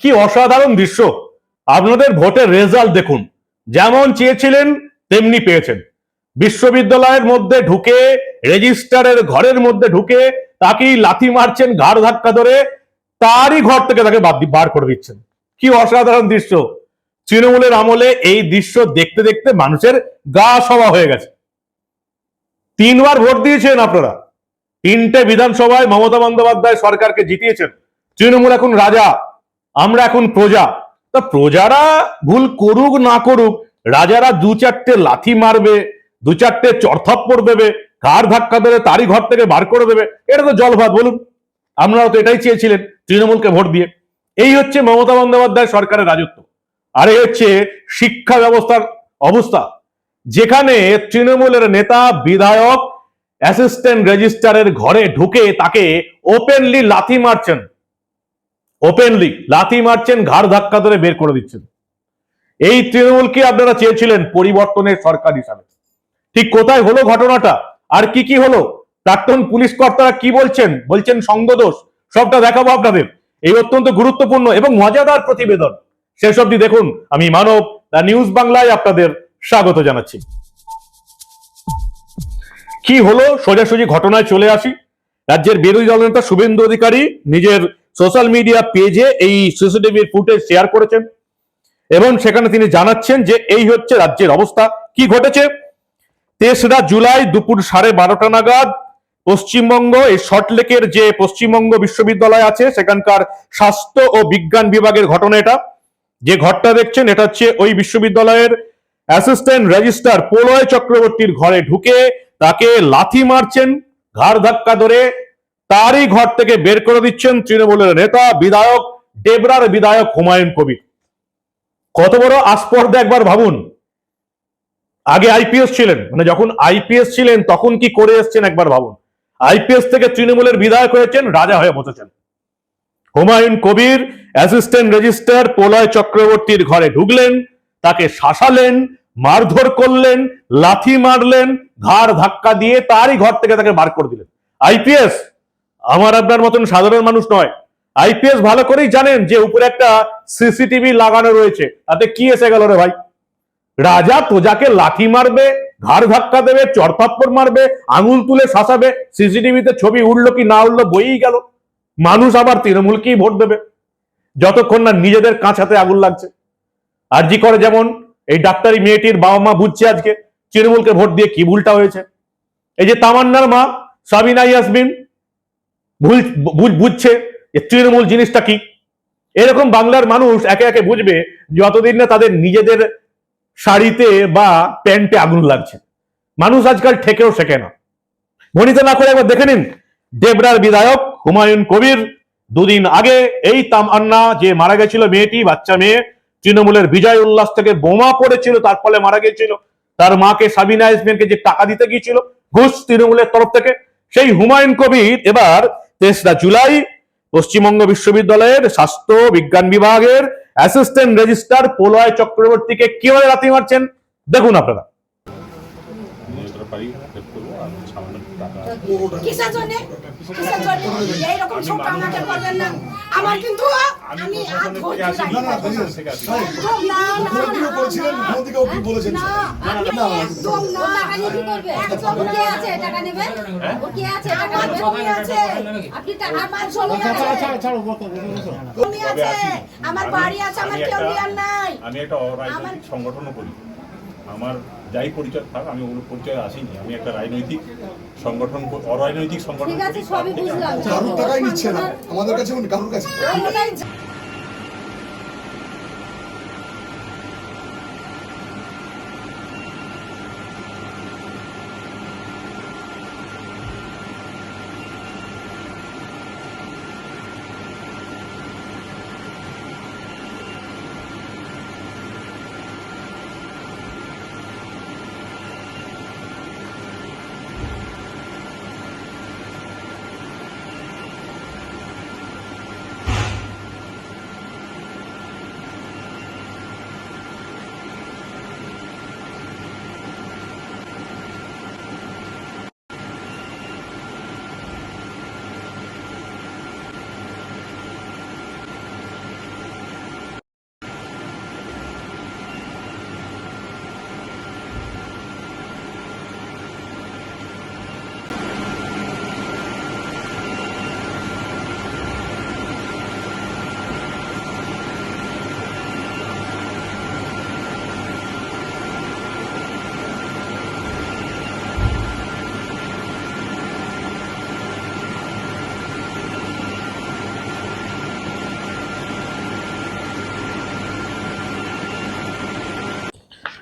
কি অসাধারণ দৃশ্য। আপনাদের ভোটের রেজাল্ট দেখুন। যেমন চেয়েছিলেন, তেমনি পেয়েছেন। বিশ্ববিদ্যালয়ের মধ্যে ঢুকে, রেজিস্টারের ঘরের মধ্যে ঢুকে, তাকেই লাথি মারছেন, ঘাড় ধাক্কা ধরে, তারই ঘর থেকে তাকে বার করে দিচ্ছেন। কি অসাধারণ দৃশ্য। তৃণমূলের আমলে এই দৃশ্য দেখতে দেখতে মানুষের গা সভা হয়ে গেছে। তিনবার ভোট দিয়েছেন আপনারা। তিনটে বিধানসভায় মমতা বন্দ্যোপাধ্যায় সরকারকে জিতিয়েছেন। তৃণমূল এখন রাজা, আমরা এখন প্রজা। তা প্রজারা ভুল করুক না করুক, রাজারা দু চারটে লাথি মারবে, দু চারটে চরথপ্পড় দেবে, কার ধাক্কা দেবে, তারই ঘর থেকে বার করে দেবে, এটা তো জলভাত, বলুন। আপনারা তো এটাই চেয়েছিলেন তৃণমূলকে ভোট দিয়ে। এই হচ্ছে মমতা বন্দ্যোপাধ্যায় সরকারের রাজত্ব। আর এই হচ্ছে শিক্ষা ব্যবস্থার অবস্থা। যেখানে তৃণমূলের নেতা, বিধায়ক, অ্যাসিস্ট্যান্ট রেজিস্ট্রারের ঘরে ঢুকে তাকে ওপেনলি লাথি মারছেন। ওপেনলি লাথি মারছেন, ঘাড় ধাক্কা ধরে বের করে দিচ্ছেন। এই তৃণমূলকে আপনারা চেয়েছিলেন পরিবর্তনের সরকার হিসাবে? ঠিক কোথায় হলো ঘটনাটা? আর কি কি হলো? প্রাক্তন পুলিশ কর্তারা কি বলছেন? বলছেন সঙ্গদোষ সবটা দেখাবো আপনাদের। এই অত্যন্ত গুরুত্বপূর্ণ এবং মজাদার প্রতিবেদন। অব্দি দেখুন, আমি মানব দা নিউজ বাংলায় আপনাদের স্বাগত জানাচ্ছি। কি হলো? সোজাসুজি ঘটনায় চলে আসি। রাজ্যের বিরোধী দলনেতা শুভেন্দু অধিকারী নিজের সোশ্যাল মিডিয়া পেজে এই সিসিটিভির ফুটেজ শেয়ার করেছেন এবং সেখানে তিনি জানাচ্ছেন যে এই হচ্ছে রাজ্যের অবস্থা। কি ঘটেছে? তেসরা জুলাই দুপুর সাড়ে বারোটা নাগাদ পশ্চিমবঙ্গ, এই সল্টলেকের যে পশ্চিমবঙ্গ বিশ্ববিদ্যালয় আছে, সেখানকার স্বাস্থ্য ও বিজ্ঞান বিভাগের ঘটনা এটা। যে ঘরটা দেখছেন, এটা হচ্ছে ওই বিশ্ববিদ্যালয়ের অ্যাসিস্ট্যান্ট রেজিস্ট্রার প্রলয় চক্রবর্তীর ঘরে ঢুকে তাকে লাথি মারছেন। ঘাড় ধাক্কা ধরে তারই ঘর থেকে বের করে দিচ্ছেন তৃণমূলের নেতা, বিধায়ক ডেবরার বিধায়ক হুমায়ুন কবির। কত বড় আস্পর্ধা একবার ভাবুন। আগে আইপিএস ছিলেন মানে যখন আইপিএস ছিলেন তখন কি করে এসছেন একবার ভাবুন। আইপিএস থেকে তৃণমূলের বিধায়ক হয়েছেন, রাজা হয়ে বসেছেন। হুমায়ুন কবির অ্যাসিস্ট্যান্ট রেজিস্ট্রার প্রলয় চক্রবর্তীর ঘরে ঢুকলেন, তাকে শাসালেন মারধর করলেন, লাথি মারলেন, ঘাড় ধাক্কা দিয়ে তারই ঘর থেকে তাকে বার করে দিলেন। আইপিএস, আমার আপনার মতন সাধারণ মানুষ নয়। আইপিএস ভালো করেই জানেন যে উপরে একটা সিসিটিভি লাগানো রয়েছে। তাতে কি এসে গেল রে ভাই? রাজা প্রজাকে লাঠি মারবে, ঘাড় ধাক্কা দেবে চরথাপ্পড় মারবে, আঙুল তুলে শাসাবে, সিসিটিভিতে ছবি উঠল কি না উঠল বইই গেল। মানুষ আবার তৃণমূলকেই ভোট দেবে। যতক্ষণ না নিজেদের কাঁচাতে আগুন লাগছে। আর জি করে যেমন এই ডাক্তারি মেয়েটির বাবা মা বুঝছে আজকে, তৃণমূলকে ভোট দিয়ে কি ভুলটা হয়েছে? এই যে তামান্নার মা, সাবিনা ইয়াসমিন, ভুল বুঝছে যে তৃণমূল জিনিসটা কি? এরকম বাংলার মানুষ একে একে বুঝবে যতদিন না তাদের নিজেদের শাড়িতে বা প্যান্টে আগুন লাগছে। মানুষ আজকাল ঠেকেও শেখে না। ভনিতা না করে একবার দেখে নিন, দেবরার বিধায়ক হুমায়ুন কবির দুদিন আগে এই তামান্না যে মারা গেছিল মেয়েটি, বাচ্চা মেয়ে তৃণমূলের বিজয় উল্লাস থেকে বোমা পড়েছিল, তার ফলে মারা গেছিল তার মাকে সাবিনা ইসমিনকে যে টাকা দিতে গিয়েছিল, ঘুষ তৃণমূলের তরফ থেকে। সেই হুমায়ুন কবির এবার তেসরা জুলাই পশ্চিমবঙ্গ বিশ্ববিদ্যালয়ের স্বাস্থ্য বিজ্ঞান বিভাগের অ্যাসিস্ট্যান্ট রেজিস্ট্রার প্রলয় চক্রবর্তীকে কীভাবে রাতি মারছেন, দেখুন আপনারা যতটা পারি হেল্প করব আর সামান্য টাকা কিসের জন্য কিসের জন্য এইরকম সব আমাকে করবেন না আমার কিন্তু আমি আর বাড়ি আছে আমার কেউ নাই আমি একটা অরাজনৈতিক সংগঠনও করি আমার যাই পরিচয় থাক আমি ওগুলো পরিচয় আসিনি। আমি একটা রাজনৈতিক সংগঠন অরাজনৈতিক সংগঠন ঠিক আছে করি।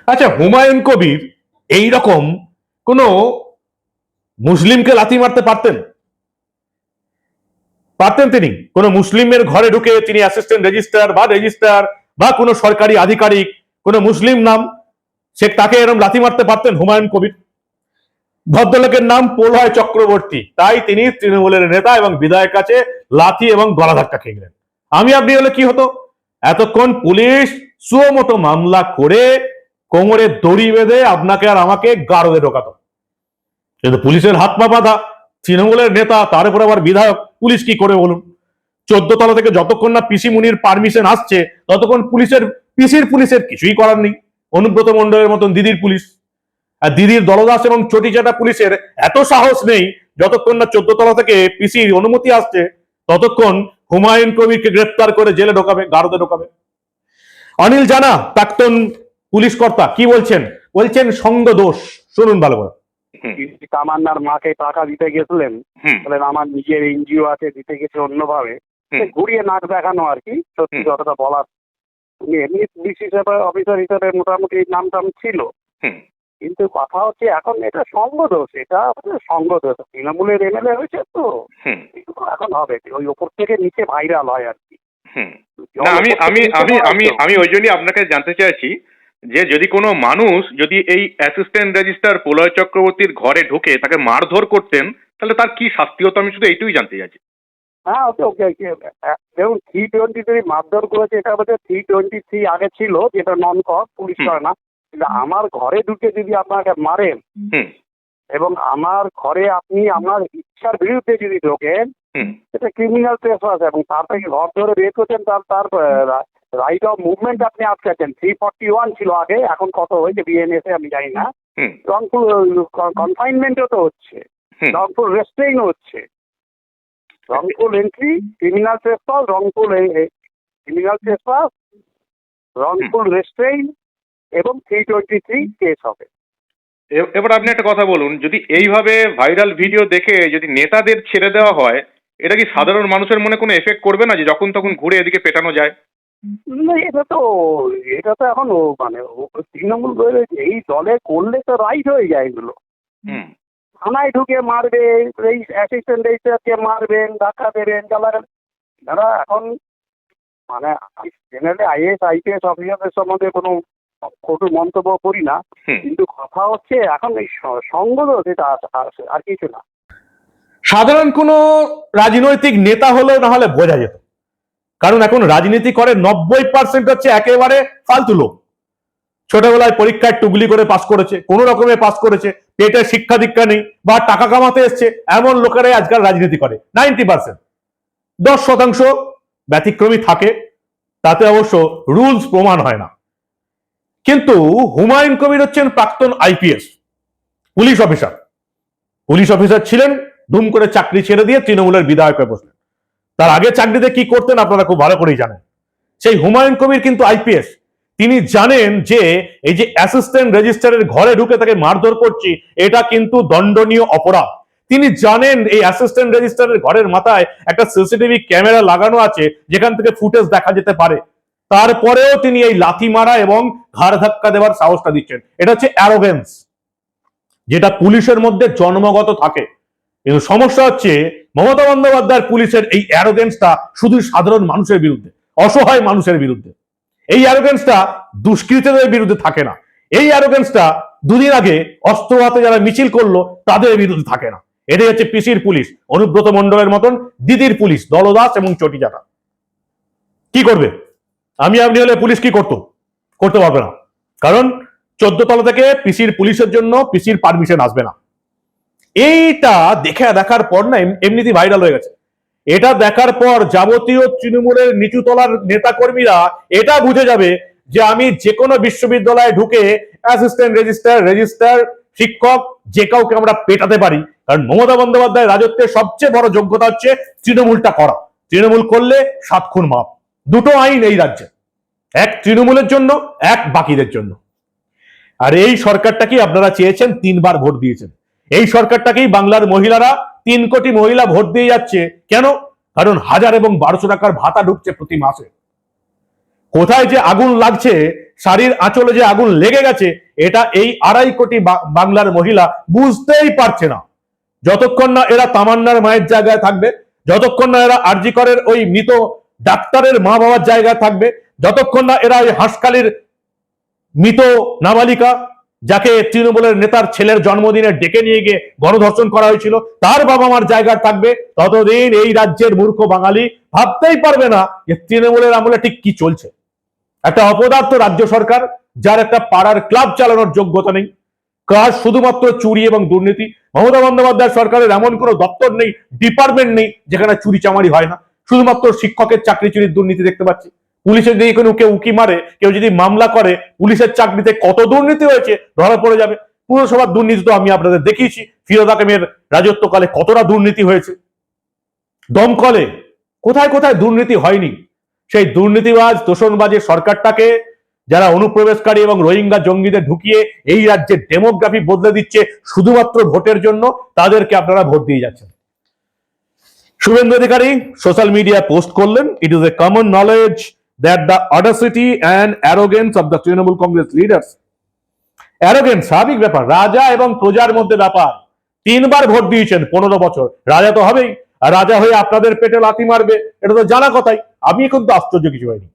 আচ্ছা হুমায়ুন কবির এই রকম কোন মুসলিমকে লাথি মারতে পারতেন? পারতেন তিনি। কোন মুসলিমের ঘরে ঢুকে তিনি অ্যাসিস্ট্যান্ট রেজিস্ট্রার বা রেজিস্ট্রার বা কোনো সরকারি আধিকারিক, কোনো মুসলিম নাম, সে তাকে এরকম লাথি মারতে পারতেন হুমায়ুন কবির? ভদ্রলোকের নাম প্রলয় চক্রবর্তী। তাই তিনি তৃণমূলের নেতা এবং বিধায়ক কাছে লাথি এবং গলা ধাক্কা খেয়ে গেলেন। আমি আপনি হলে কি হতো? এতক্ষণ পুলিশ সুমতো মামলা করে কোমরে দড়ি বেঁধে আপনাকে আর আমাকে গারদে ঢোকাতো। কিন্তু পুলিশের হাত পা বাঁধা, তৃণমূলের নেতা, তার উপর আবার বিধায়ক, পুলিশ কি করে বলুন? চোদ্দ তলা থেকে যতক্ষণ না পিসি মুনির পারমিশন আসছে, ততক্ষণ পুলিশের, পিসির পুলিশের কিছুই করার নেই। অনুব্রত মন্ডলের মতন দিদির পুলিশ। আর দিদির দলদাস এবং চটিচাটা পুলিশের এত সাহস নেই, যতক্ষণ না চোদ্দ তলা থেকে পিসির অনুমতি আসছে, ততক্ষণ হুমায়ুন কবিরকে গ্রেপ্তার করে জেলে ঢোকাবে, গারদে ঢোকাবে। অনিল জানা, প্রাক্তন পুলিশ কর্তা কি বলছেন? বলছেন সঙ্গ দোষ। শুনুন ভালো করে। তামান্নার মাকে টাকা দিতে গেছিলেন। বলেন আমার নিজের এনজিও আছে দিতে গেছে অন্যভাবে। ঘুরিয়ে নাক দেখানো আর কি সত্যি। কথাটা বলার। উনি এমনি পুলিশ হিসেবে অফিসার হিসেবে মোটামুটি নাম টাম ছিল। হুম। কিন্তু কথা হচ্ছে এখন এটা সঙ্গ দোষ এটা আপনার সঙ্গ দোষ। তৃণমূলের এমএলএ হয়েছে তো। এখন হবে ওই ওপর থেকে নিচে ভাইরাল হয় আর কি। আমি আমি আমি আমি ওই জন্যই আপনাকে জানতে চাইছি যে যদি কোনো মানুষ যদি এই অ্যাসিস্ট্যান্ট রেজিস্ট্রার প্রলয় চক্রবর্তীর ঘরে ঢুকে তাকে মারধর করতেন তাহলে তার কি শাস্তি হতো? আমি শুধু এইটুকুই জানতে চাইছি। হ্যাঁ ওকে ওকে ওকে। দেখুন থ্রি টোয়েন্টি থ্রি মারধর করেছে এটা হচ্ছে থ্রি টোয়েন্টি থ্রি আগে ছিল যেটা নন কস পুলিশ করে না। কিন্তু আমার ঘরে ঢুকে যদি আপনাকে মারেন হুম। এবং আমার ঘরে আপনি আমার ইচ্ছার বিরুদ্ধে যদি ঢোকেন সেটা ক্রিমিনাল ট্রেসপাস এবং তার থেকে ঘর ধরে বের করছেন তার তার রাইট অফ মুভমেন্ট আপনি আটকাচ্ছেন থ্রি ফর্টি ওয়ান ছিল আগে এখন কত হয়েছে বিএনএসে আমি জানি না। রংপুর কনফাইনমেন্টও তো হচ্ছে। রংপুর রেস্ট্রেইনও হচ্ছে। Wrongful entry criminal trespass wrongful criminal trespass wrongful restraint এবং থ্রি টোয়েন্টি থ্রি কেস হবে এবার আপনি একটা কথা বলুন যদি এইভাবে ভাইরাল ভিডিও দেখে যদি নেতাদের ছেড়ে দেওয়া হয় এটা কি সাধারণ মানুষের মনে কোনো এফেক্ট করবে না যে যখন তখন ঘুরে এদিকে পেটানো যায়? না এটা তো এটা তো এখন ও মানে তৃণমূল এই দলে করলে তো রাইট হয়ে যায় এগুলো। থানায় ঢুকে মারবে এই অ্যাসিস্ট্যান্ট রেজিস্ট্রারকে মারবেন ধাক্কা দেবেন গালাগাল যারা এখন মানে জেনারেলি আইএস আইপিএস অফিসারদের সম্বন্ধে কোনো কটু মন্তব্য করি না কিন্তু কথা হচ্ছে এখন এই স- সঙ্গদোষ এটা আস- আস- আর কিছু না। সাধারণ কোনো রাজনৈতিক নেতা হলেও না হলে বোঝা যেত। কারণ এখন রাজনীতি করে নব্বই পার্সেন্ট হচ্ছে একেবারে ফালতু লোক। ছোটবেলায় পরীক্ষায় টুগলি করে পাস করেছে, কোনো রকমে পাস করেছে পেটে শিক্ষা দীক্ষা নেই বা টাকা কামাতে এসছে, এমন লোকেরাই আজকাল রাজনীতি করে, নাইনটি পার্সেন্ট দশ শতাংশ ব্যতিক্রমী থাকে, তাতে অবশ্য রুলস প্রমাণ হয় না। কিন্তু হুমায়ুন কবির হচ্ছেন প্রাক্তন IPS police officer police officer ছিলেন, দুম করে চাকরি ছেড়ে দিয়ে তৃণমূলের বিধায়ক হয়ে বসলেন। তার আগে চাকরিতে কি করতেন আপনারা খুব ভালো করেই জানেন। সেই হুমায়ুন কবির কিন্তু আইপিএস। তিনি জানেন যে এই যে অ্যাসিস্ট্যান্ট রেজিস্ট্রারের ঘরে ঢুকে তাকে মারধর করছি, এটা কিন্তু দণ্ডনীয় অপরাধ। তিনি জানেন এই অ্যাসিস্ট্যান্ট রেজিস্ট্রারের ঘরের মাথায় একটা সিসিটিভি ক্যামেরা লাগানো আছে, যেখান থেকে ফুটেজ দেখা যেতে পারে। তারপরেও তিনি এই লাথি মারা এবং ঘাড় ধাক্কা দেওয়ার সাহসটা দিচ্ছেন। এটা হচ্ছে অ্যারোগেন্স যেটা পুলিশের মধ্যে জন্মগত থাকে। কিন্তু সমস্যা হচ্ছে মমতা বন্দ্যোপাধ্যায়ের পুলিশের এই অ্যারোগেন্সটা শুধু সাধারণ মানুষের বিরুদ্ধে, অসহায় মানুষের বিরুদ্ধে। এই অ্যারোগেন্সটা দুষ্কৃতীদের বিরুদ্ধে থাকে না। এই অ্যারোগেন্সটা দুদিন আগে অস্ত্র হাতে যারা মিছিল করল, তাদের বিরুদ্ধে থাকে না। এটাই হচ্ছে পিসির পুলিশ, অনুব্রত মণ্ডলের মতন দিদির পুলিশ, দলদাস এবং চটিজাটা কি করবে? আমি আপনি হলে পুলিশ কি করতো? করতে পারবে না। কারণ চোদ্দ তলা থেকে পিসির পুলিশের জন্য পিসির পারমিশন আসবে না। এইটা দেখে দেখার পর না এম- এমনিতেই ভাইরাল হয়ে গেছে। এটা দেখার পর যাবতীয় তৃণমূলের নিচু তলার নেতা কর্মীরা এটা বুঝে যাবে যে আমি যে কোনো বিশ্ববিদ্যালয়ে ঢুকে অ্যাসিস্ট্যান্ট রেজিস্ট্রার রেজিস্ট্রার শিক্ষক, যে কাউকে আমরা পেটাতে পারি। কারণ মমতা বন্দ্যোপাধ্যায় রাজত্বের সবচেয়ে বড় যোগ্যতা হচ্ছে তৃণমূলটা করা। তৃণমূল করলে সাত খুন মাপ। দুটো আইন এই রাজ্যে। এক তৃণমূলের জন্য, এক বাকিদের জন্য। আর এই সরকারটাকেই আপনারা চেয়েছেন? তিনবার ভোট দিয়েছেন। এই সরকারটাকেই বাংলার মহিলারা তিন কোটি মহিলা ভোট দিয়ে যাচ্ছে। কেন? কারণ হাজার এবং বারোশো টাকার ভাতা ঢুকছে প্রতি মাসে। কোথায় যে আগুন লাগছে, শাড়ির আঁচলে যে আগুন লেগে গেছে, এটা এই আড়াই কোটি বাংলার মহিলা বুঝতেই পারছে না। যতক্ষণ না এরা তামান্নার মায়ের জায়গায় থাকবে, যতক্ষণ না এরা আরজি করের ওই মৃত ডাক্তারের মা বাবার জায়গায় থাকবে, যতক্ষণ না এরা ওই হাঁসখালির মৃত নাবালিকা যাকে তৃণমূলের নেতার ছেলের জন্মদিনে ডেকে নিয়ে গিয়ে গণধর্ষণ করা হয়েছিল, তার বাবা মার জায়গায় থাকবে। ততদিন এই রাজ্যের মূর্খ বাঙালি ভাবতেই পারবে না যে তৃণমূলের আমলে ঠিক কি চলছে। একটা অপদার্থ রাজ্য সরকার, যার একটা পাড়ার ক্লাব চালানোর যোগ্যতা নেই। কাজ শুধুমাত্র চুরি এবং দুর্নীতি। মমতা বন্দ্যোপাধ্যায় সরকারের এমন কোনো দপ্তর নেই, ডিপার্টমেন্ট নেই, যেখানে চুরি চামারি হয় না। শুধুমাত্র শিক্ষকের চাকরি চুরির দুর্নীতি দেখতে পাচ্ছি। পুলিশের যদি কোনো কেউ উকি মারে, কেউ যদি মামলা করে, পুলিশের চাকরিতে কত দুর্নীতি হয়েছে, ধরা পড়ে যাবে। পুরসভার দুর্নীতি তো আমি আপনাদের দেখিয়েছি, ফিরোজ হাকিমের রাজত্বকালে কতটা দুর্নীতি হয়েছে। দমকলে কোথায় কোথায় দুর্নীতি হয়নি। সেই দুর্নীতিবাজ, তোষণবাজের সরকারটাকে যারা অনুপ্রবেশকারী এবং রোহিঙ্গা জঙ্গিদের ঢুকিয়ে এই রাজ্যের ডেমোগ্রাফি বদলে দিচ্ছে শুধুমাত্র ভোটের জন্য, তাদেরকে আপনারা ভোট দিয়ে যাচ্ছেন। Suvendu Adhikari, social media post করলেন it is a common knowledge that the audacity and arrogance of the Trinamool Congress leaders. Arrogance স্বাভাবিক ব্যাপার। রাজা এবং প্রজার মধ্যে ব্যাপার। তিনবার ভোট দিয়েছেন পনেরো বছর। রাজা তো হবেই। রাজা হয়ে আপনাদের পেটে লাথি মারবে, এটা তো জানা কথাই। আমি কিন্তু আশ্চর্য কিছু হয়নি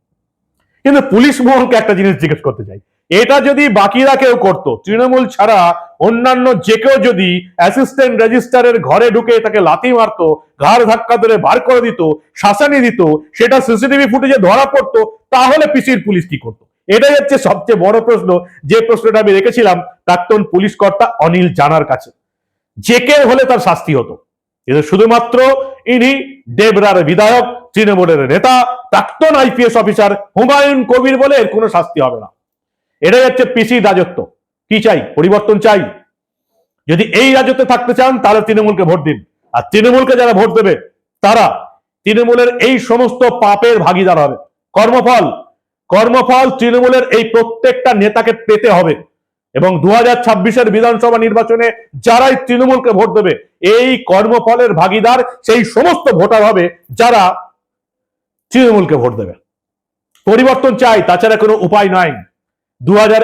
কিন্তু পুলিশ মহলকে একটা জিনিস জিজ্ঞেস করতে চাই। এটা যদি বাকিরা কেউ করত, তৃণমূল ছাড়া অন্যান্য যে কেউ যদি অ্যাসিস্ট্যান্ট রেজিস্টারের ঘরে ঢুকে তাকে লাথি মারতো, ঘাড় ধাক্কা ধরে বার করে দিত, শাসানি দিত, সেটা সিসিটিভি ফুটেজে ধরা পড়তো, তাহলে পিসির পুলিশ কি করতো? এটাই হচ্ছে সবচেয়ে বড় প্রশ্ন। যে প্রশ্নটা আমি রেখেছিলাম, প্রাক্তন পুলিশ কর্তা অনিল জানার কাছে। যে কেউ হলে তার শাস্তি হতো। কিন্তু শুধুমাত্র ইনি দেবরার বিধায়ক, তৃণমূলের নেতা, প্রাক্তন আইপিএস অফিসার হুমায়ুন কবির বলে এর কোনো শাস্তি হবে না। এটাই হচ্ছে পিসি রাজত্ব। কি চাই? পরিবর্তন চাই। যদি এই রাজত্বে থাকতে চান, তাহলে তৃণমূলকে ভোট দিন। আর তৃণমূলকে যারা ভোট দেবে, তারা তৃণমূলের এই সমস্ত পাপের ভাগিদার হবে। কর্মফল কর্মফল তৃণমূলের এই প্রত্যেকটা নেতাকে পেতে হবে। এবং দু হাজার ছাব্বিশের বিধানসভা নির্বাচনে যারাই তৃণমূলকে ভোট দেবে, এই কর্মফলের ভাগিদার সেই সমস্ত ভোটার হবে যারা তৃণমূলকে ভোট দেবে। পরিবর্তন চাই, তাছাড়া কোনো উপায় নাই। দু হাজার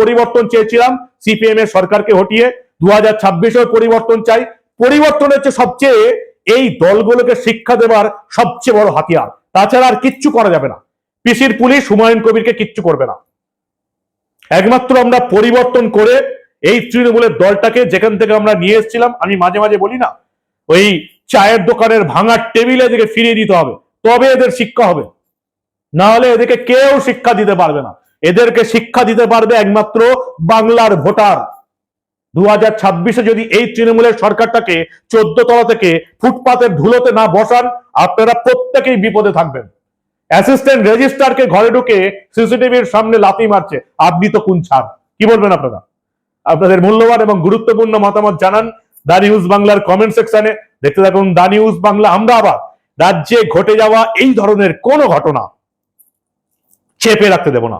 পরিবর্তন চেয়েছিলাম সিপিএম এর সরকারকে হটিয়ে। দু হাজার ছাব্বিশেও পরিবর্তন চাই। পরিবর্তন হচ্ছে সবচেয়ে এই দলগুলোকে শিক্ষা দেবার সবচেয়ে বড় হাতিয়ার। তাছাড়া আর কিচ্ছু করা যাবে না। পিসির পুলিশ হুমায়ুন কবিরকে কিচ্ছু করবে না। একমাত্র আমরা পরিবর্তন করে এই তৃণমূলের দলটাকে যেখান থেকে আমরা নিয়ে এসেছিলাম, আমি মাঝে মাঝে বলি না, ওই চায়ের দোকানের ভাঙার টেবিলে এদেরকে ফিরিয়ে দিতে হবে। তবে এদের শিক্ষা হবে। না হলে এদেরকে কেউ শিক্ষা দিতে পারবে না। এদেরকে শিক্ষা দিতে পারবে একমাত্র বাংলার ভোটার। দু হাজার ছাব্বিশে যদি এই তৃণমূলের সরকারটাকে চোদ্দ তলা থেকে ফুটপাতের ধুলোতে না বসান, আপনারা প্রত্যেকেই বিপদে থাকবেন। অ্যাসিস্ট্যান্ট রেজিস্ট্রারকে ঘরে ঢুকে সিসিটিভির সামনে লাথি মারছে। আপনি তো কোন ছাড় কি বলবেন আপনারা? আপনাদের মূল্যবান এবং গুরুত্বপূর্ণ মতামত জানান দা নিউজ বাংলার কমেন্ট সেকশনে। দেখতে থাকুন দা নিউজ বাংলা, আমরা আবার রাজ্যে ঘটে যাওয়া এই ধরনের কোনো ঘটনা চেপে রাখতে দেব না।